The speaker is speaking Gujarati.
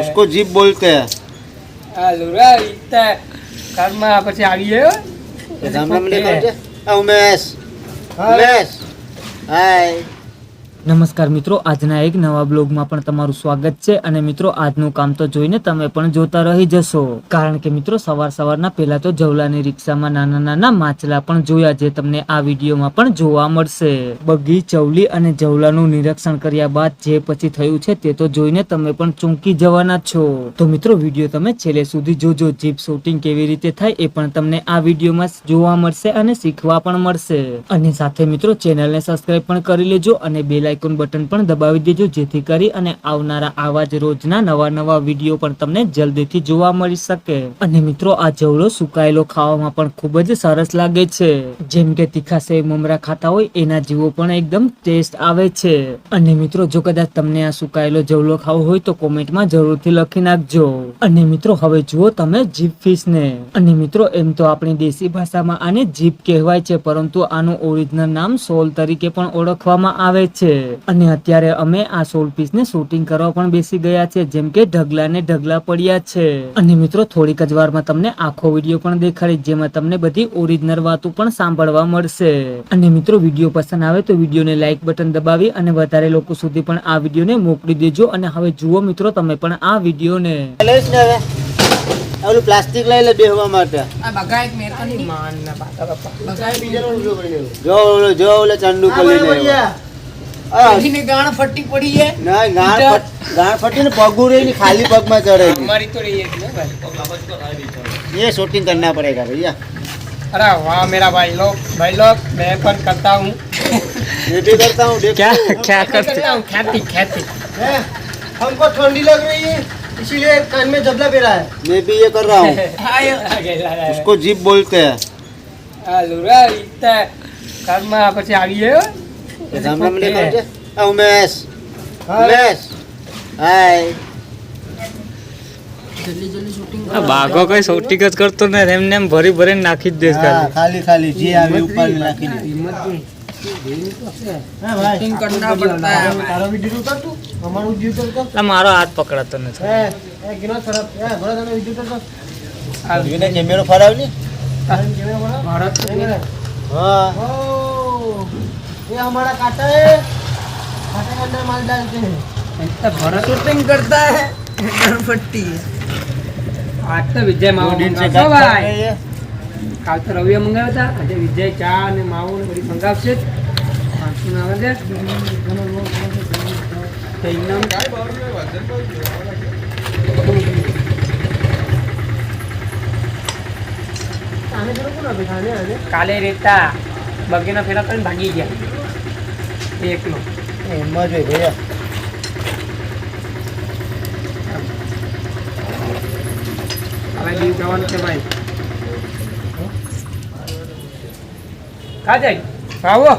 उसको जीप बोलते हैं ઘરમાં પછી આવીએ હો. રામ રામ ને કહું છે આ ઉમેશ ઉમેશ હાય નમસ્કાર મિત્રો, આજના એક નવા બ્લોગમાં પણ તમારું સ્વાગત છે અને મિત્રો, આજનું કામ તો જોઈને તમે પણ જોતા રહી જશો. કારણ કે મિત્રો, સવાર સવારના પહેલા તો જવલાની રિક્ષામાં નાના નાના માછલા પણ જોયા જે તમને આ વિડીયોમાં પણ જોવા મળશે. બગી, ચવલી અને જવલાનું નિરીક્ષણ કર્યા બાદ જે પછી થયું છે તે તો જોઈને તમે પણ ચૂંકી જવાના છો. તો મિત્રો, વીડિયો તમે છેલ્લે સુધી જોજો. જીપ શૂટિંગ કેવી રીતે થાય એ પણ તમને આ વિડીયોમાં જોવા મળશે અને શીખવા પણ મળશે. અને સાથે મિત્રો, ચેનલને સબસ્ક્રાઇબ પણ કરી લેજો અને બેલ આઇકોન બટન પણ દબાવી દેજો, જેથી કરી અને આવનારા આવા જ રોજના નવા નવા વીડિયો પણ તમને જલ્દીથી જોવા મળી શકે. અને મિત્રો, આ જવડો સુકાયેલો ખાવામાં પણ ખૂબ જ સરસ લાગે છે. જેમ કે તીખા સેવ મમરા ખાતા હોય, એના જેવો પણ એકદમ ટેસ્ટ આવે છે. અને મિત્રો, જો કદાચ તમને આ સુકાયેલો જવલો ખાવો હોય, તો કોમેન્ટમાં જરૂરથી લખી નાખજો. અને મિત્રો, હવે જુઓ તમે જીપ ફિશ ને અને મિત્રો, એમ તો આપણી દેશી ભાષામાં આને જીપ કહેવાય છે, પરંતુ આનું ઓરિજિનલ નામ સોલ તરીકે પણ ઓળખવામાં આવે છે. અને અત્યારે અમે આ સોલ પીસ ને શૂટિંગ કરવા પણ બેસી ગયા છે જેમ કે ઢગલા ને ઢગલા પડ્યા છે. અને મિત્રો થોડીક જ વારમાં તમને આખો વીડિયો પણ દેખાડી જેમાં તમને બધી ઓરિજિનલ વાતો પણ સાંભળવા મળશે. અને મિત્રો વીડિયો પસંદ આવે તો વિડીયોને લાઈક બટન દબાવી અને વધારે લોકો સુધી પણ આ વિડીયોને મોકલી દેજો. અને હવે જુઓ મિત્રો તમે પણ આ વિડીયોને. ને ઓલું પ્લાસ્ટિક લઈ લે બેહવા માટે. માનના બાપા. બાપા. જો ઓલો જો ઓલો ચંદુ પલ્લી ગાણ ફટી પડી છે. ના ગાણ ગાણ ફટી ને પગું રહી ખાલી ચડે અમારી તો રહી हमको ठंडी लग रही है इसीलिए कान में जबला पेरा है। मैं भी ये कर रहा हूँ। उसको जीप बोलते हैं। है? રામ રામ દેખાડજે આ બાઘો કઈ સૌટિક જ કરતો ને એમને એમ ભરી ભરીને નાખી જ દે ખાલી. ખાલી જે આવી ઉપર મારો હાથ પકડાતો નથી. કેમેરો ફરાવલી ये हमारा काटा है काटे के अंदर माल डालते हैं भरत शूटिंग करता है गणपति આજ તો વિજય दो માવો दिन से મંગાવશો काम कर ભાઈ रहे हैं કાલ તો રવિએ મંગાવ્યા હતા આજે વિજય ચા અને માવો ને બધી મંગાવશે જ પાંચસો આવે છે તો ઇનામ आने करो ना अभी खाने आने કાલે રેતા બગીના ફેરા કરીને ભાગી ગયા. એકલો. એમાં જોઈ ગયા હવે દીવ જવાનું છે ભાઈ. કા જાય આવો